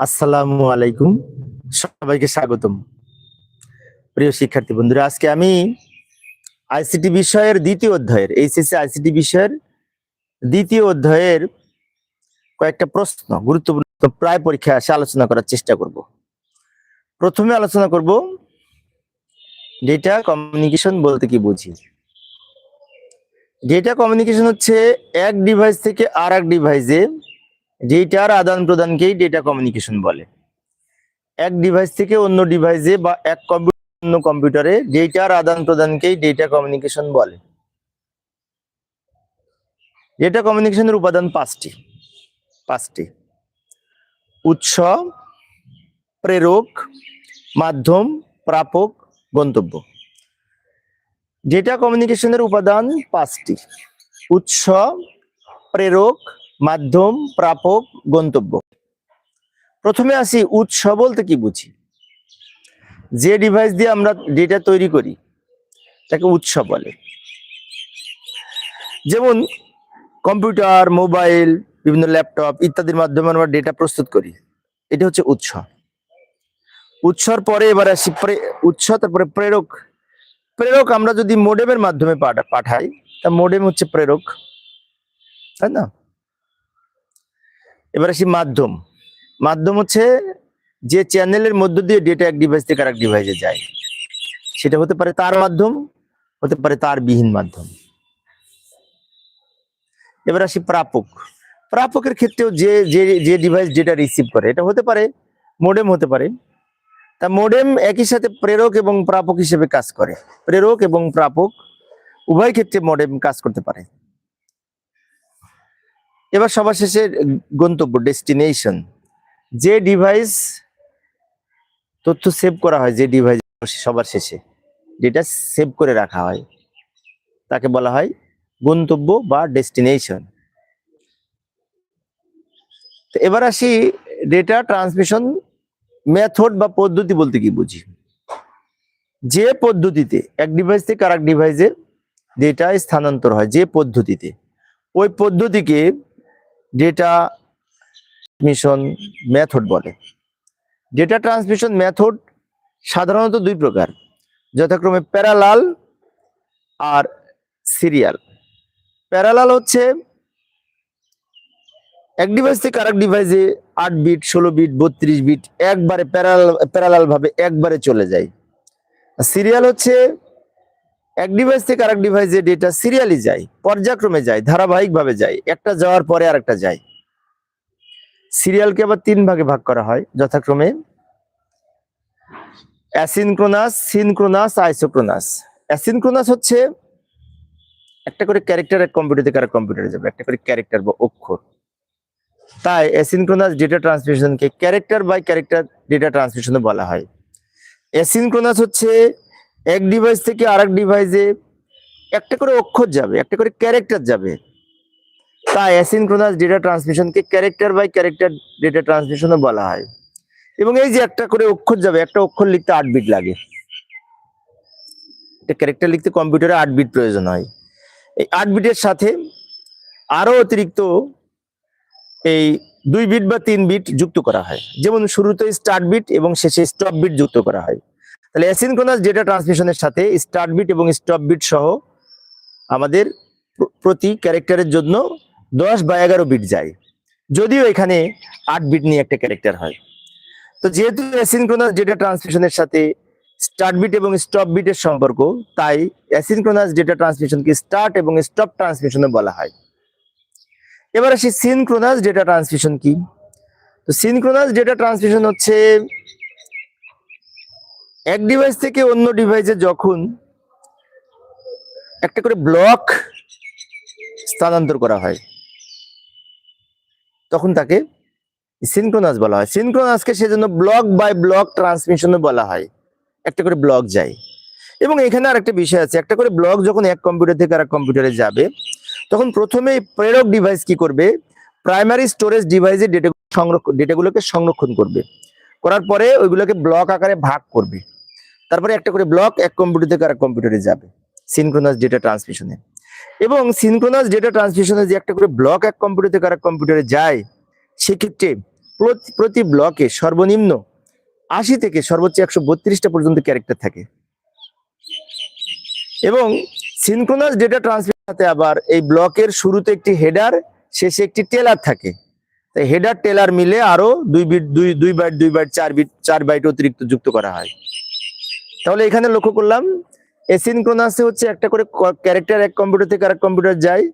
আসসালামু আলাইকুম। সবাইকে স্বাগতম। প্রিয় শিক্ষার্থী বন্ধুরা, আজকে আমি আইসিটি বিষয়ের দ্বিতীয় অধ্যায়ের, এইচএসসি আইসিটি বিষয়ের দ্বিতীয় অধ্যায়ের কয়েকটা প্রশ্ন, গুরুত্বপূর্ণ প্রায় পরীক্ষায় আসে, আলোচনা করার চেষ্টা করব। প্রথমে আলোচনা করব ডেটা কমিউনিকেশন বলতে কি বুঝি? ডেটা কমিউনিকেশন হচ্ছে এক ডিভাইস থেকে আর এক ডিভাইসে ডেটার আদান প্রদানকেই ডেটা কমিউনিকেশন বলে। এক ডিভাইস থেকে অন্য ডিভাইসে বা এক কম্পিউটার অন্য কম্পিউটারে ডেটার আদান প্রদানকেই ডেটা কমিউনিকেশন বলে। ডেটা কমিউনিকেশনের উপাদান পাঁচটি। পাঁচটি। উৎস, প্রেরক, মাধ্যম, প্রাপক, গন্তব্য। ডেটা কমিউনিকেশনের উপাদান পাঁচটি। উৎস, প্রেরক মাধ্যম, প্রাপক, গন্তব্য। প্রথমে আসি উৎস বলতে কি বুঝি? যে ডিভাইস দিয়ে আমরা ডেটা তৈরি করি, তাকে উৎস বলে। যেমন কম্পিউটার, মোবাইল, বিভিন্ন ল্যাপটপ ইত্যাদির মাধ্যমে আমরা ডেটা প্রস্তুত করি। এটা হচ্ছে উৎস। উৎসর পরে এবার আসি উৎস, তারপরে প্রেরক। প্রেরক আমরা যদি মোডেমের মাধ্যমে পাঠা- পাঠাই, তা মোডেম হচ্ছে প্রেরক। তাই না? এবার আসি মাধ্যম। মাধ্যম হচ্ছে যে চ্যানেলের মধ্য দিয়ে ডেটা এক ডিভাইস থেকে আরেক ডিভাইসে যায়। সেটা হতে পারে তার মাধ্যম, হতে পারে তার বিহীন মাধ্যম। এবার আসি প্রাপক। প্রাপকের ক্ষেত্রেও যে যে যে ডিভাইস ডেটা রিসিভ করে, এটা হতে পারে মোডেম হতে পারে। তা মোডেম একই সাথে প্রেরক এবং প্রাপক হিসেবে কাজ করে। প্রেরক এবং প্রাপক উভয় ক্ষেত্রে মোডেম কাজ করতে পারে। এবার সবার শেষে গন্তব্য ডেস্টিনেশন যে ডিভাইস তথ্য সেভ করা হয়, যে ডিভাইস সবার শেষে, যেটা সেভ করে রাখা হয়, তাকে বলা হয় গন্তব্য বা ডেস্টিনেশন এবার আসি ডেটা ট্রান্সমিশন মেথড বা পদ্ধতি বলতে কি বুঝি? যে পদ্ধতিতে এক ডিভাইস থেকে আরেক ডিভাইসে ডেটা স্থানান্তর হয়, যে পদ্ধতিতে। ওই পদ্ধতিকে ডেটা ট্রান্সমিশন মেথড বলে। ডেটা ট্রান্সমিশন মেথড সাধারণত দুই প্রকার, যথাক্রমে প্যারালাল আর সিরিয়াল প্যারালাল হচ্ছে এক ডিভাইস থেকে আরেক ডিভাইসে আট বিট ষোলো বিট বত্রিশ বিট একবারে প্যারালাল প্যারালাল ভাবে একবারে চলে যায়। সিরিয়াল হচ্ছে এক ডিভাইস থেকে আরেক ডিভাইসে ডেটা সিরিয়ালি যায়, পর্যায়ক্রমে যায় ধারাবাহিক ভাবে যায়, একটা যাওয়ার পরে আরেকটা যায়। সিরিয়ালকে আবার তিন ভাগে ভাগ করা হয়, যথাক্রমে অ্যাসিনক্রোনাস সিনক্রোনাস আইসোক্রোনাস অ্যাসিনক্রোনাস হচ্ছে একটা করে ক্যারেক্টার এক কম্পিউটার থেকে আরেক কম্পিউটারে যাবে, একটা করে ক্যারেক্টার বা অক্ষর। তাই অ্যাসিনক্রোনাস ডেটা ট্রান্সমিশনকে ক্যারেক্টার বাই ক্যারেক্টার ডেটা ট্রান্সমিশনে বলা হয়। অ্যাসিনক্রোনাস হচ্ছে এক ডিভাইস থেকে আরেক ডিভাইসে একটা করে অক্ষর যাবে, একটা করে ক্যারেক্টার যাবে। তাই অ্যাসিনক্রোনাস ডেটা ট্রান্সমিশনকে ক্যারেক্টার বাই ক্যারেক্টার ডেটা ট্রান্সমিশনও বলা হয়। এবং এই যে একটা করে অক্ষর যাবে, একটা অক্ষর লিখতে আট বিট লাগে। একটা ক্যারেক্টার লিখতে কম্পিউটারে আট বিট প্রয়োজন হয়। এই আট বিটের সাথে আরও অতিরিক্ত এই দুই বিট বা তিন বিট যুক্ত করা হয়। যেমন শুরুতে স্টার্ট বিট এবং শেষে স্টপ বিট যুক্ত করা হয়। তাহলে অ্যাসিনক্রোনাস ডেটা ট্রান্সমিশনের সাথে স্টার্ট বিট এবং স্টপ বিট সহ আমাদের প্রতি ক্যারেক্টারের জন্য দশ বা এগারো বিট যায়। যদিও এখানে আট বিট নিয়ে একটা ক্যারেক্টার হয়। তো যেহেতু অ্যাসিনক্রোনাস ডেটা ট্রান্সমিশনের সাথে স্টার্ট বিট এবং স্টপ বিটের সম্পর্ক, তাই অ্যাসিনক্রোনাস ডেটা ট্রান্সমিশনকে স্টার্ট এবং স্টপ ট্রান্সমিশনে বলা হয়। এবার আসি সিনক্রোনাস ডেটা ট্রান্সমিশন কি? তো সিনক্রোনাস ডেটা ট্রান্সমিশন হচ্ছে এক ডিভাইস থেকে অন্য ডিভাইসে যখন একটা করে ব্লক স্থানান্তর করা হয়, তখন তাকে সিনক্রোনাস বলা হয়। সিনক্রোনাসকে সেজন্য ব্লক বাই ব্লক ট্রান্সমিশনও বলা হয়। একটা করে ব্লক যায়। এবং এখানে আর একটা বিষয় আছে, একটা করে ব্লক যখন এক কম্পিউটার থেকে আরেক কম্পিউটারে যাবে, তখন প্রথমে প্রেরক ডিভাইস কি করবে? প্রাইমারি স্টোরেজ ডিভাইসে ডেটা সংরক্ষণ ডেটাগুলোকে সংরক্ষণ করবে। করার পরে ওইগুলোকে ব্লক আকারে ভাগ করবে। তারপরে একটা করে ব্লক এক কম্পিউটার থেকে আরেক কম্পিউটারে যাবে। সিনক্রোনাস ডেটা ট্রান্সমিশনে এবং সিনক্রোনাস ডেটা ট্রান্সমিশনে যে একটা করে ব্লক এক কম্পিউটার থেকে আরেক কম্পিউটারে যায়, সেক্ষেত্রে প্রতি- ব্লকে সর্বনিম্ন আশি থেকে সর্বোচ্চ একশো বত্রিশটা পর্যন্ত ক্যারেক্টার থাকে। এবং সিনক্রোনাস ডেটা ট্রান্সফার সাথে আবার এই ব্লকের শুরুতে একটি হেডার শেষে একটি টেলার থাকে। তাই হেডার টেলার মিলে আরও দুই বিট দুই দুই বাইট দুই বাইট চার বিট চার বাইট অতিরিক্ত যুক্ত করা হয়। তাহলে এখানে লক্ষ্য করলাম এসিনক্রোনাসে হচ্ছে একটা করে ক্যারেক্টার এক কম্পিউটার থেকে আরেক কম্পিউটার যায়।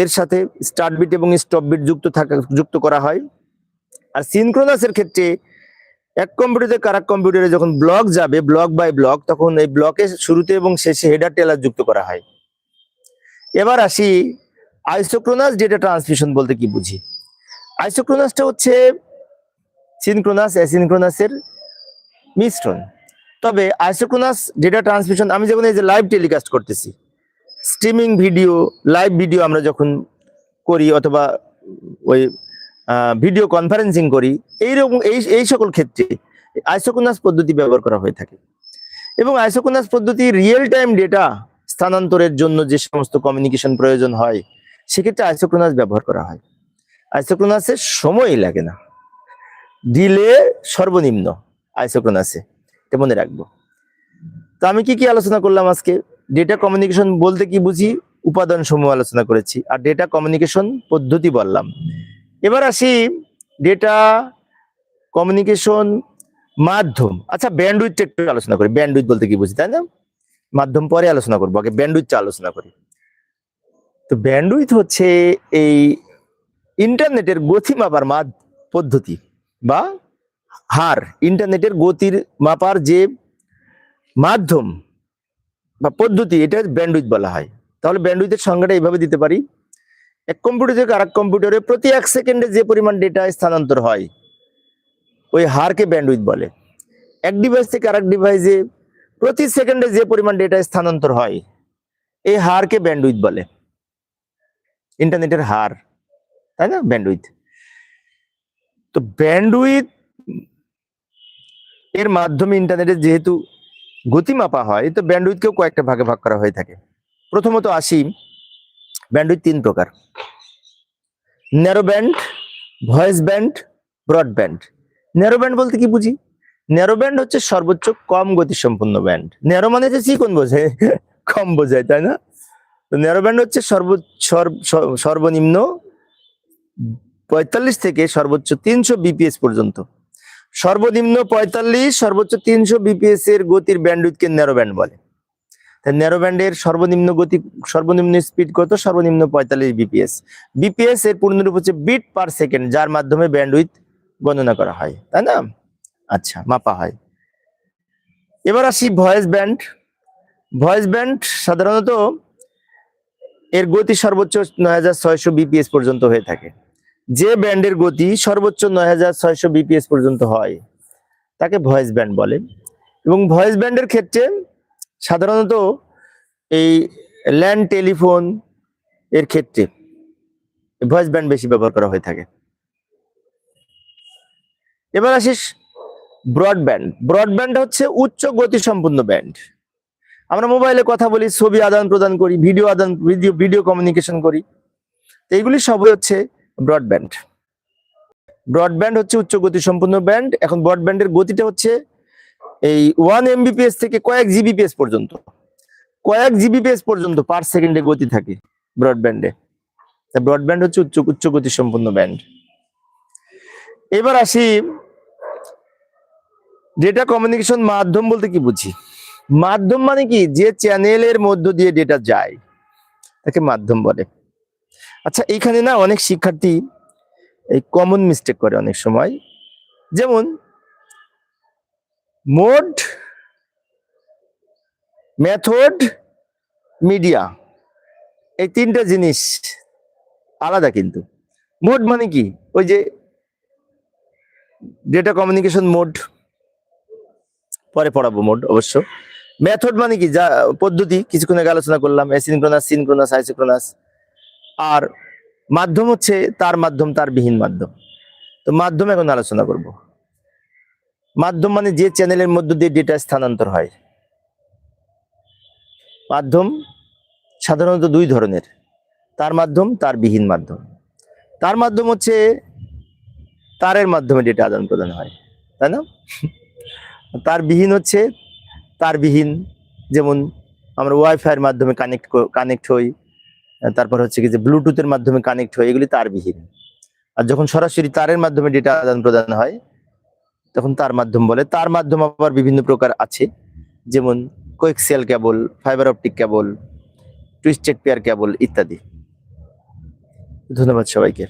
এর সাথে স্টার্ট বিট এবং স্টপ বিট যুক্ত থাকা, যুক্ত করা হয়। আর সিনক্রোনাসের ক্ষেত্রে এক কম্পিউটার থেকে আরেক কম্পিউটারে যখন ব্লক যাবে ব্লক বাই ব্লক তখন এই ব্লকের শুরুতে এবং শেষে হেডার টেলার যুক্ত করা হয়। এবার আসি আইসোক্রোনাস ডেটা ট্রান্সমিশন বলতে কি বুঝি? আইসোক্রোনাসটা হচ্ছে সিনক্রোনাস অ্যাসিনক্রোনাসের মিশ্রণ। তবে আইসোক্রোনাস ডেটা ট্রান্সমিশন আমি যখন এই যে লাইভ টেলিকাস্ট করতেছি স্ট্রিমিং ভিডিও লাইভ ভিডিও আমরা যখন করি অথবা ওই ভিডিও কনফারেন্সিং করি, এইরকম এই এই সকল ক্ষেত্রে আইসোকোনাস পদ্ধতি ব্যবহার করা হয়ে থাকে। এবং আইসোকোনাস পদ্ধতি রিয়েল টাইম ডেটা স্থানান্তরের জন্য যে সমস্ত কমিউনিকেশন প্রয়োজন হয়, সেক্ষেত্রে আইসোক্রোনাস ব্যবহার করা হয়। আইসোক্রোনাসের সময় লাগে না। ডিলে সর্বনিম্ন আইসোক্রোনাসে এটা মনে রাখব। তো আমি কি কি আলোচনা করলাম আজকে? ডেটা কমিউনিকেশন বলতে কি বুঝি? উপাদান সমূহ আলোচনা করেছি। আর ডেটা কমিউনিকেশন পদ্ধতি বললাম। এবার আসি ডেটা কমিউনিকেশন মাধ্যম। আচ্ছা ব্যান্ডউইথ একটু আলোচনা করি। ব্যান্ডউইথ বলতে কি বুঝি, তাই না? মাধ্যম পরে আলোচনা করব। আগে ব্যান্ডউইথটা আলোচনা করি। তো ব্যান্ডউইথ হচ্ছে এই ইন্টারনেটের গতি মাপার পদ্ধতি বা হার, ইন্টারনেটের গতির মাপার যে মাধ্যম বা পদ্ধতি, এটা ব্যান্ডউইথ বলা হয়। তাহলে ব্যান্ডউইথের সংজ্ঞাটা এইভাবে দিতে পারি। এক কম্পিউটার থেকে আরেক কম্পিউটারে প্রতি এক সেকেন্ডে যে পরিমাণ ডেটা স্থানান্তর হয়, ওই হারকে ব্যান্ডউইথ বলে। এক ডিভাইস থেকে আরেক ডিভাইসে প্রতি সেকেন্ডে যে পরিমাণ ডেটা স্থানান্তর হয়, এই হারকে ব্যান্ডউইথ বলে। ইন্টারনেটের হার, তাই না? ব্যান্ডউইথ তো ব্যান্ডউইথ এর মাধ্যমে ইন্টারনেটে যেহেতু গতি মাপা হয়, তো ব্যান্ডউইথকেও কয়েকটা ভাগে ভাগ করা হয়ে থাকে। প্রথমত আসি ব্যান্ডউইথ তিন প্রকার। Narrow band voice band broadband narrow band বলতে কি বুঝি? ন্যারো ব্যান্ড হচ্ছে সর্বোচ্চ কম গতি সম্পন্ন ব্যান্ড ন্যারো মানে যে চিকন বোঝায় কম বোঝায়, তাই না? তো ন্যারো ব্যান্ড হচ্ছে সর্বনিম্ন পঁয়তাল্লিশ থেকে সর্বোচ্চ তিনশো বিপিএস পর্যন্ত। সর্বনিম্ন পঁয়তাল্লিশ, সর্বোচ্চ তিনশো বিপিএস এর গতির ব্যান্ডউইথকে ন্যারো ব্যান্ড বলে। ন্যারো ব্যান্ডের সর্বনিম্ন গতি, সর্বনিম্ন স্পিড কত? সর্বনিম্ন পঁয়তাল্লিশ বিপিএস বিপিএস এর পূর্ণরূপ হচ্ছে বিট পার সেকেন্ড যার মাধ্যমে ব্যান্ডউইথ গণনা করা হয়, তাই না? আচ্ছা মাপা হয়। এবার আসি ভয়েস ব্যান্ড ভয়েস ব্যান্ড সাধারণত এর গতি সর্বোচ্চ নয় হাজার ছয়শো বিপিএস পর্যন্ত হয়ে থাকে। যে ব্যান্ডের গতি সর্বোচ্চ নয় হাজার ছয়শো বিপিএস পর্যন্ত হয়, তাকে ভয়েস ব্যান্ড বলে। এবং ভয়েস ব্যান্ডের ক্ষেত্রে সাধারণত এই ল্যান্ড টেলিফোন এর ক্ষেত্রে ভয়েস ব্যান্ড বেশি ব্যবহার করা হয়ে থাকে। এবার আসিস ব্রডব্যান্ড। ব্রডব্যান্ড হচ্ছে উচ্চ গতি সম্পন্ন ব্যান্ড। আমরা মোবাইলে কথা বলি, ছবি আদান প্রদান করি, ভিডিও আদান, ভিডিও ভিডিও কমিউনিকেশন করি। এইগুলি সবই হচ্ছে ব্রডব্যান্ড ব্রডব্যান্ড হচ্ছে উচ্চ গতি সম্পন্ন ব্যান্ড এখন ব্রডব্যান্ডের গতিটা হচ্ছে এই ওয়ান এমবিপিএস থেকে কয়েক জিবিপিএস পর্যন্ত। কয়েক জিবিপিএস পর্যন্ত পার সেকেন্ডে গতি থাকে ব্রডব্যান্ডে ব্রডব্যান্ড হচ্ছে উচ্চ উচ্চ গতি সম্পন্ন ব্যান্ড এবার আসি ডেটা কমিউনিকেশন মাধ্যম বলতে কি বুঝি? মাধ্যম মানে কি? যে চ্যানেলের মধ্য দিয়ে ডেটা যায়। তাকে মাধ্যম বলে। আচ্ছা এইখানে না অনেক শিক্ষার্থী এই কমন মিস্টেক করে অনেক সময়। যেমন মোড মেথড মিডিয়া এই তিনটা জিনিস আলাদা কিন্তু। মোড মানে কি? ওই যে ডেটা কমিউনিকেশন মোড পরে পড়াবো মোড অবশ্য। মেথড মানে কি? যা, পদ্ধতি, কিছুক্ষণ আগে আলোচনা করলাম অ্যাসিনক্রোনাস সিনক্রোনাস আইসোক্রোনাস আর মাধ্যম হচ্ছে তার মাধ্যম, তার বিহীন মাধ্যম। তো মাধ্যম এখন আলোচনা করব। মাধ্যম মানে যে চ্যানেলের মধ্য দিয়ে ডেটা স্থানান্তর হয়। মাধ্যম সাধারণত দুই ধরনের, তার মাধ্যম, তার বিহীন মাধ্যম। তার মাধ্যম হচ্ছে তারের মাধ্যমে ডেটা আদান প্রদান হয়, তাই না? তার বিহীন হচ্ছে তার বিহীন, যেমন আমরা ওয়াইফাইয়ের মাধ্যমে কানেক্ট কানেক্ট হই। তারপর হচ্ছে কি যে ব্লুটুথের মাধ্যমে কানেক্ট হয়, এগুলি তারবিহীন আর যখন সরাসরি তারের মাধ্যমে ডেটা আদান প্রদান হয়, তখন তার মাধ্যম বলে। তার মাধ্যম আবার বিভিন্ন প্রকার আছে, যেমন coaxial cable fibre optic cable twisted pair cable ইত্যাদি। ধন্যবাদ সবাইকে।